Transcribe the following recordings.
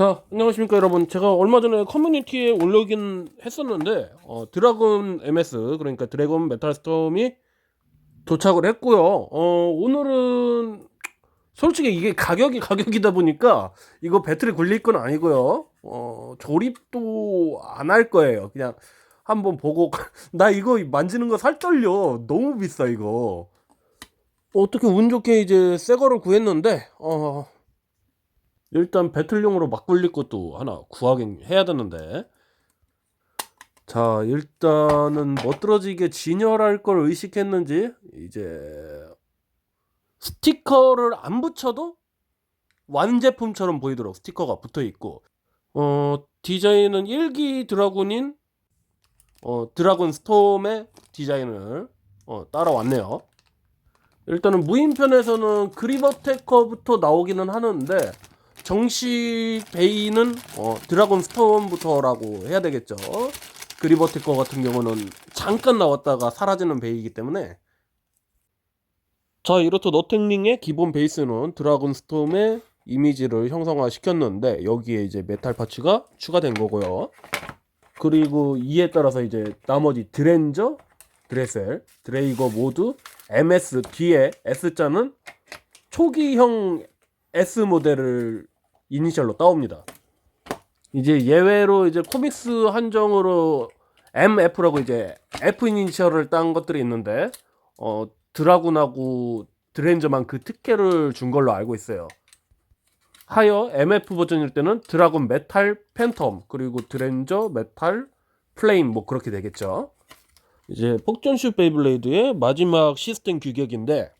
자, 안녕하십니까 여러분. 제가 얼마 전에 커뮤니티에 올려긴 했었는데 어, 드라군 MS 그러니까 드래곤 메탈 스톰이 도착을 했고요. 어, 오늘은 솔직히 이게 가격이 가격이다 보니까 이거 배터리 굴릴 건 아니고요. 어, 조립도 안 할 거예요. 그냥 한번 보고 나 이거 만지는 거살 떨려. 너무 비싸 이거. 어떻게 운 좋게 이제 새 거를 구했는데 어 일단 배틀용으로 막 굴릴 것도 하나 구하긴 해야 되는데. 자 일단은 멋들어지게 진열할 걸 의식했는지 이제 스티커를 안 붙여도 완제품처럼 보이도록 스티커가 붙어 있고 어 디자인은 1기 드라군인 어 드라군 스톰의 디자인을 어 따라왔네요. 일단은 무인편에서는 그리버 테커부터 나오기는 하는데 정식 베이는 어, 드라곤 스톰부터라고 해야 되겠죠. 그리버티커 같은 경우는 잠깐 나왔다가 사라지는 베이이기 때문에 자 이렇듯 너탱링의 기본 베이스는 드라곤 스톰의 이미지를 형성화 시켰는데 여기에 이제 메탈 파츠가 추가된 거고요. 그리고 이에 따라서 이제 나머지 드렌저, 드레셀, 드레이거 모두 MS 뒤에 S자는 초기형 S 모델을 이니셜로 따옵니다. 이제 예외로 이제 코믹스 한정으로 MF라고 이제 F 이니셜을 딴 것들이 있는데 어 드라군하고 드렌저만 그 특혜를 준 걸로 알고 있어요. 하여 MF 버전일 때는 드라군 메탈 팬텀 그리고 드렌저 메탈 플레임 뭐 그렇게 되겠죠. 이제 폭전슈 베이블레이드의 마지막 시스템 규격인데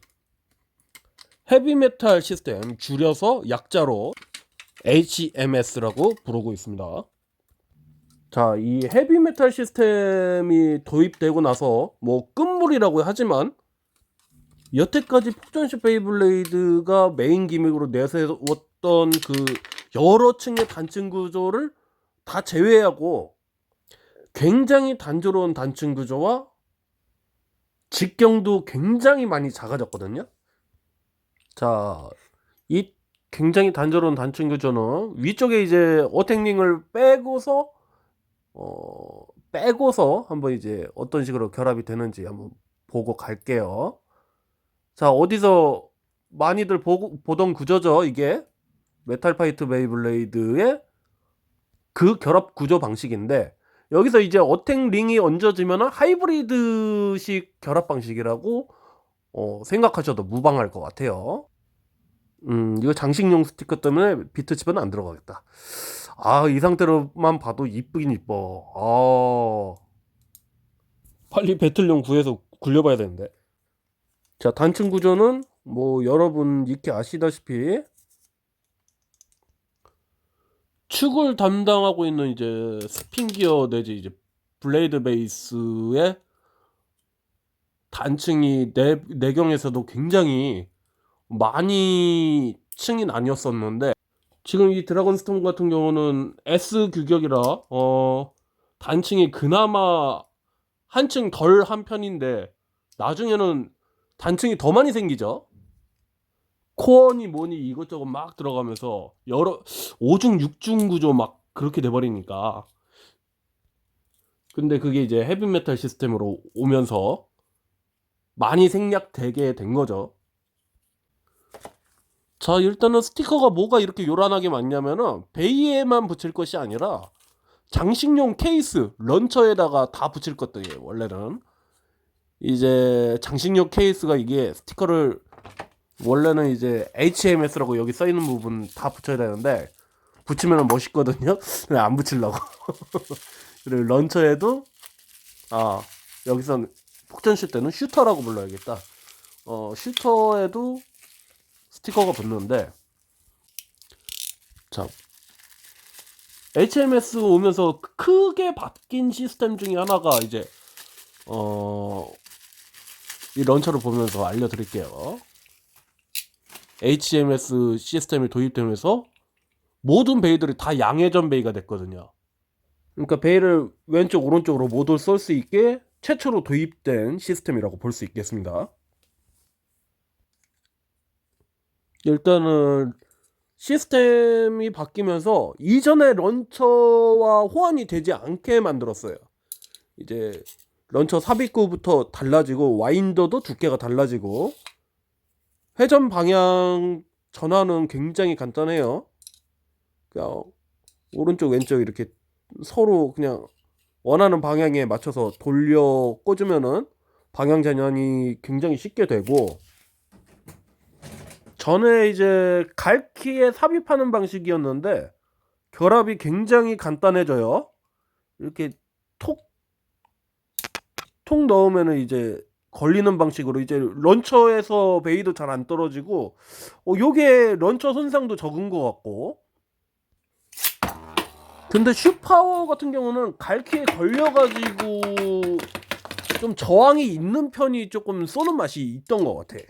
헤비메탈 시스템 줄여서 약자로 HMS라고 부르고 있습니다. 자, 이 헤비메탈 시스템이 도입되고 나서 뭐 끝물이라고 하지만 여태까지 폭전시 베이블레이드가 메인 기믹으로 내세웠던 그 여러 층의 단층 구조를 다 제외하고 굉장히 단조로운 단층 구조와 직경도 굉장히 많이 작아졌거든요. 자, 이 굉장히 단조로운 단층 구조는 위쪽에 이제 어택링을 빼고서 어 빼고서 한번 이제 어떤 식으로 결합이 되는지 한번 보고 갈게요. 자, 어디서 많이들 보고, 보던 구조죠, 이게. 메탈 파이트 베이블레이드의 그 결합 구조 방식인데 여기서 이제 어택 링이 얹어지면 하이브리드식 결합 방식이라고 어, 생각하셔도 무방할 것 같아요. 음, 이거 장식용 스티커 때문에 비트 칩은 안 들어가겠다. 아, 이 상태로만 봐도 이쁘긴 이뻐. 아. 빨리 배틀용 구해서 굴려봐야 되는데. 자, 단층 구조는 뭐 여러분 익히 아시다시피 축을 담당하고 있는 이제 스핀 기어 내지 이제 블레이드 베이스의 단층이 내, 내경에서도 굉장히 많이 층이 나뉘었었는데 지금 이 드라곤 스톰 같은 경우는 S 규격이라 어 단층이 그나마 한층 덜 한 편인데 나중에는 단층이 더 많이 생기죠. 코어니 뭐니 이것저것 막 들어가면서 여러 5중 6중 구조 막 그렇게 돼 버리니까 근데 그게 이제 헤비메탈 시스템으로 오면서 많이 생략되게 된 거죠. 자, 일단은 스티커가 뭐가 이렇게 요란하게 많냐면은 베이에만 붙일 것이 아니라 장식용 케이스, 런처에다가 다 붙일 것들이에요, 원래는. 이제 장식용 케이스가 이게 스티커를 원래는 이제 HMS라고 여기 써 있는 부분 다 붙여야 되는데 붙이면 멋있거든요. 근데 안 붙이려고. 그리고 런처에도 아 여기선 폭전실 때는 슈터라고 불러야겠다. 어 슈터에도 스티커가 붙는데 자, HMS 오면서 크게 바뀐 시스템 중에 하나가 이제 어, 이 런처를 보면서 알려드릴게요. HMS 시스템이 도입되면서 모든 베이들이 다 양회전 베이가 됐거든요. 그러니까 베이를 왼쪽 오른쪽으로 모두 쏠 수 있게 최초로 도입된 시스템이라고 볼 수 있겠습니다. 일단은 시스템이 바뀌면서 이전의 런처와 호환이 되지 않게 만들었어요. 이제 런처 삽입구부터 달라지고 와인더도 두께가 달라지고 회전 방향 전환은 굉장히 간단해요. 그냥 오른쪽 왼쪽 이렇게 서로 그냥 원하는 방향에 맞춰서 돌려 꽂으면은 방향 전환이 굉장히 쉽게 되고 전에 이제 갈키에 삽입하는 방식이었는데 결합이 굉장히 간단해져요. 이렇게 톡, 톡 넣으면은 이제 걸리는 방식으로 이제 런처에서 베이도 잘 안 떨어지고 어 요게 런처 손상도 적은 것 같고 근데 슈파워 같은 경우는 갈키에 걸려가지고 좀 저항이 있는 편이 조금 쏘는 맛이 있던 것 같아.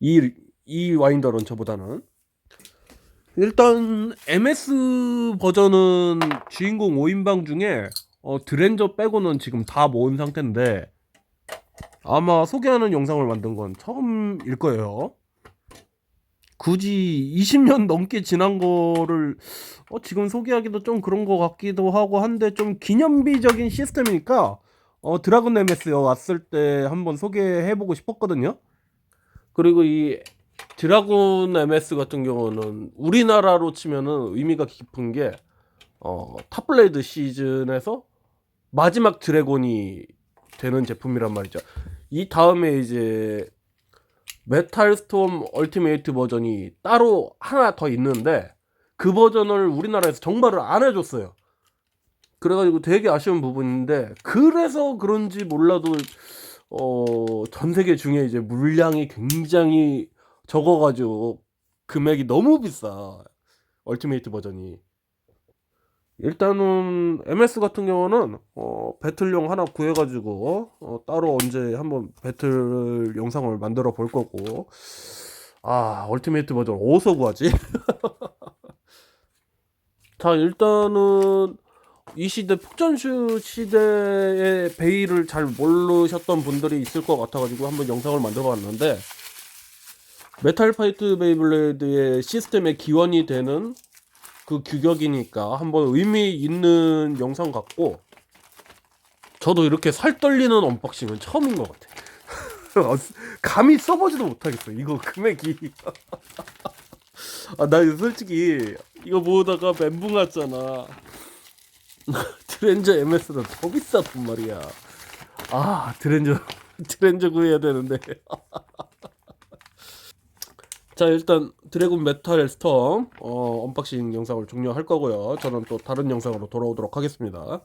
이, 이 와인더 런처보다는. 일단 MS 버전은 주인공 5인방 중에 어, 드렌저 빼고는 지금 다 모은 상태인데 아마 소개하는 영상을 만든 건 처음일 거예요. 굳이 20년 넘게 지난 거를 어, 지금 소개하기도 좀 그런 거 같기도 하고 한데 좀 기념비적인 시스템이니까 어, 드라곤 MS 왔을 때 한번 소개해보고 싶었거든요. 그리고 이 드라곤 MS 같은 경우는 우리나라로 치면은 의미가 깊은 게 어, 탑블레이드 시즌에서 마지막 드래곤이 되는 제품이란 말이죠. 이 다음에 이제 메탈 스톰 얼티메이트 버전이 따로 하나 더 있는데 그 버전을 우리나라에서 정발을 안 해줬어요. 그래가지고 되게 아쉬운 부분인데 그래서 그런지 몰라도 어, 전 세계 중에 이제 물량이 굉장히 적어가지고 금액이 너무 비싸. 얼티메이트 버전이. 일단은 MS 같은 경우는 어, 배틀용 하나 구해가지고 어, 따로 언제 한번 배틀 영상을 만들어 볼 거고 아 얼티메이트 버전 어디서 구하지? 자 일단은 이 시대 폭전슈 시대의 베이를 잘 모르셨던 분들이 있을 것 같아가지고 한번 영상을 만들어봤는데 메탈 파이트 베이블레이드의 시스템의 기원이 되는 그 규격이니까 한번 의미 있는 영상 같고 저도 이렇게 살 떨리는 언박싱은 처음인 것 같아. 감히 써보지도 못하겠어. 이거 금액이. 아, 나 솔직히 이거 보다가 멘붕 왔잖아. 드렌저 MS는 더 비쌌단 말이야. 아, 드렌저, 드렌저 구해야 되는데. 자, 일단 드래곤 메탈 스톰 어, 언박싱 영상을 종료할 거고요. 저는 또 다른 영상으로 돌아오도록 하겠습니다.